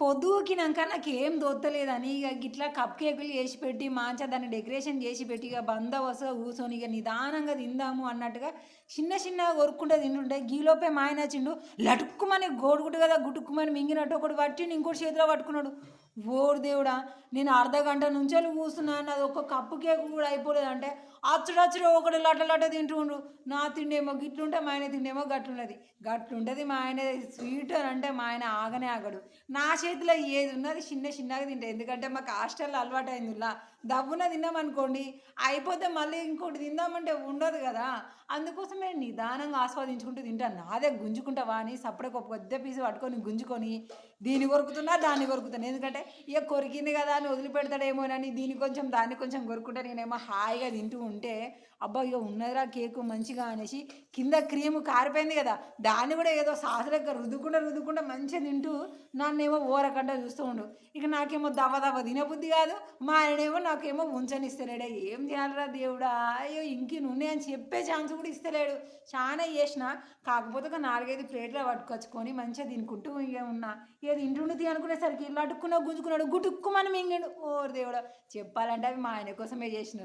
పొద్దుకినాక నాకు ఏం దొత్తలేదని ఇక గిట్లా కప్ కేకులు చేసి పెట్టి మంచిగా దాన్ని డెకరేషన్ చేసి పెట్టి ఇక బందోబస్తుగా కూర్చొని ఇక నిదానంగా తిందాము అన్నట్టుగా చిన్న చిన్నగా కొరుక్కుంటే తింటుంటే గీలోపే మాయన చిండు లటుక్కుమని గోడుగుట్టు కదా గుటుక్కుమని మింగినట్టు ఒకటి పట్టి ఇంకోటి చేతిలో పట్టుకున్నాడు. ఓరు దేవుడా నేను అర్ధ గంట నుంచే కూస్తున్నాను అది ఒక కప్పు కేక్ కూడా అయిపోలేదు అంటే అచ్చుడు అచ్చుడు ఒకటి లట లట తింటుండ్రు నా తిండేమో గిట్లుంటే మా ఆయన తిండేమో గట్లున్నది గట్లుంటది మా ఆయన స్వీట్ అని అంటే మా ఆయన ఆగనే ఆగడు. నా చేతిలో ఏది ఉన్నది చిన్న చిన్నగా తింటా. ఎందుకంటే మాకు హాస్టల్లో అలవాటు అయిందిలా దబ్బున దవ్వున తిన్నామనుకోండి అయిపోతే మళ్ళీ ఇంకోటి తిందామంటే ఉండదు కదా. అందుకోసమే నిదానంగా ఆస్వాదించుకుంటూ తింటాను. నాదే గుంజుకుంటావా అని సప్పుడే ఒక పెద్ద పీసు పట్టుకొని గుంజుకొని దీన్ని కొరుకుతున్నా దాన్ని కొరుకుతాను. ఎందుకంటే ఇక కొరికింది కదా అని వదిలిపెడతాడేమోనని దీన్ని కొంచెం దాన్ని కొంచెం కొరుకుంటే నేనేమో హాయిగా తింటూ ఉంటే అబ్బా ఇక ఉన్నదిరా కేకు మంచిగా అనేసి కింద క్రీమ్ కారిపోయింది కదా దాన్ని కూడా ఏదో సాసు లెక్క రుద్దుకుండా రుద్దుకుండా మంచిగా తింటూ నన్నేమో ఓరకంట చూస్తూ ఉండు. ఇక నాకేమో దవ దవ తినబుద్ధి కాదు. మా ఆయనేమో నాకేమో ఉంచనిస్తలేడే ఏం చేయాలరా దేవుడా? అయ్యో ఇంకి నూనె అని చెప్పే ఛాన్స్ కూడా ఇస్తలేడు. చాలా చేసిన. కాకపోతే ఒక నాలుగైదు ప్లేట్లు పట్టుకొచ్చుకొని మంచిగా తినుకుంటూ ఇక ఉన్నా ఇక తింటుండి అనుకునేసరికి ఇల్లు అడుక్కున్నా గుంజుకున్నాడు. గుటుక్కుమని మింగాడు. ఓ దేవుడు. చెప్పాలంటే అవి మా ఆయన కోసమే చేసిన